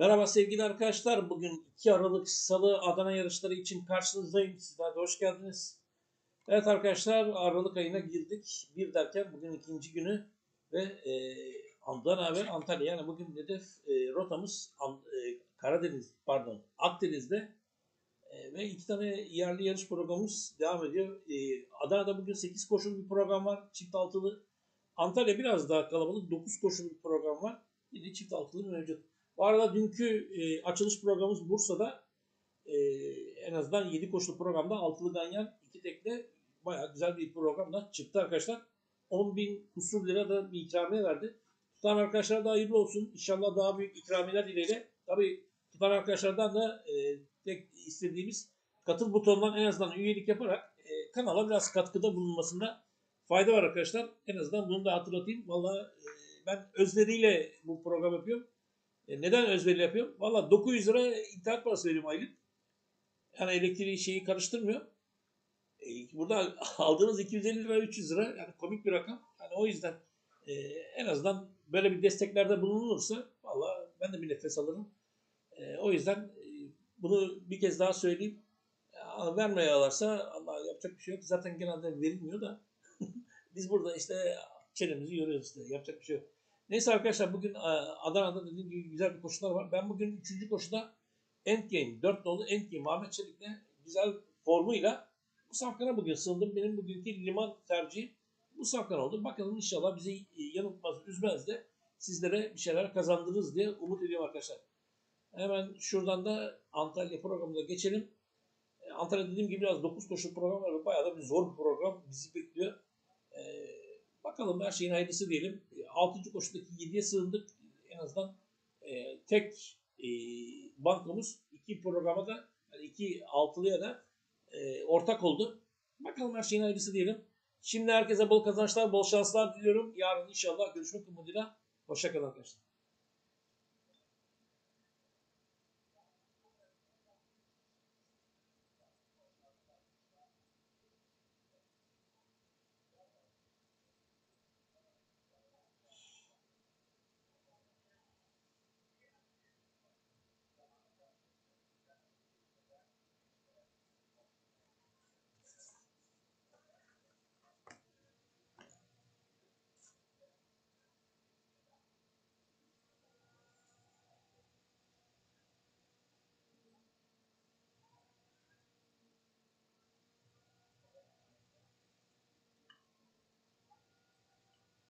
Merhaba sevgili arkadaşlar. Bugün 2 Aralık Salı Adana yarışları için karşınızdayım. Sizler de hoş geldiniz. Evet arkadaşlar Aralık ayına girdik. Bir derken bugün ikinci günü ve e, Adana ve Antalya. Yani bugün hedef e, rotamız An- e, Karadeniz pardon Akdeniz'de e, ve iki tane yerli yarış programımız devam ediyor. E, Adana'da bugün 8 koşulu bir program var. Çift altılı. Antalya biraz daha kalabalık. 9 koşulu bir program var. Yine çift altılı mevcut. Bu arada dünkü e, açılış programımız Bursa'da e, en azından 7 koşulu programda altılı ganyan iki tekne bayağı güzel bir programla çıktı arkadaşlar. 10 bin kusur lira da bir ikramiye verdi. Tutan arkadaşlar da hayırlı olsun. İnşallah daha büyük ikramiyeler dileğiyle. Tabii tutan arkadaşlardan da e, tek istediğimiz katıl butonundan en azından üyelik yaparak e, kanala biraz katkıda bulunmasında fayda var arkadaşlar. En azından bunu da hatırlatayım. Valla e, ben özveriyle bu program yapıyorum. E, neden özverili yapıyorum? Valla 900 lira internet parası veriyorum aylık. Yani elektriği şeyi karıştırmıyor. E, burada aldığınız 250 lira 300 lira yani komik bir rakam. Yani o yüzden e, en azından böyle bir desteklerde bulunulursa valla ben de bir nefes alırım. E, o yüzden e, bunu bir kez daha söyleyeyim. Ya, vermeyiyorlarsa Allah yapacak bir şey yok. Zaten genelde verilmiyor da biz burada işte çenemizi yoruyoruz işte. Yapacak bir şey yok. Neyse arkadaşlar bugün e, Adana'da dediğim gibi güzel bir koşular var. Ben bugün 3. koşuda Endgame 4 dolu Endgame Ahmet Çelik'le güzel formuyla bu safkana bugün sığındım. Benim bugünkü liman tercihi bu safkan oldu. Bakalım inşallah bizi e, yanıltmaz, üzmez de sizlere bir şeyler kazandırırız diye umut ediyorum arkadaşlar. Hemen şuradan da Antalya programına geçelim. E, Antalya dediğim gibi biraz 9 koşu program var. Bayağı da bir zor bir program bizi bekliyor. E, bakalım her şeyin hayırlısı diyelim. 6. koşudaki 7'ye sığındık. En azından e, tek e, bankomuz iki programa da yani iki altılıya da e, ortak oldu. Bakalım her şeyin hayırlısı diyelim. Şimdi herkese bol kazançlar, bol şanslar diliyorum. Yarın inşallah görüşmek umuduyla. Hoşçakalın arkadaşlar.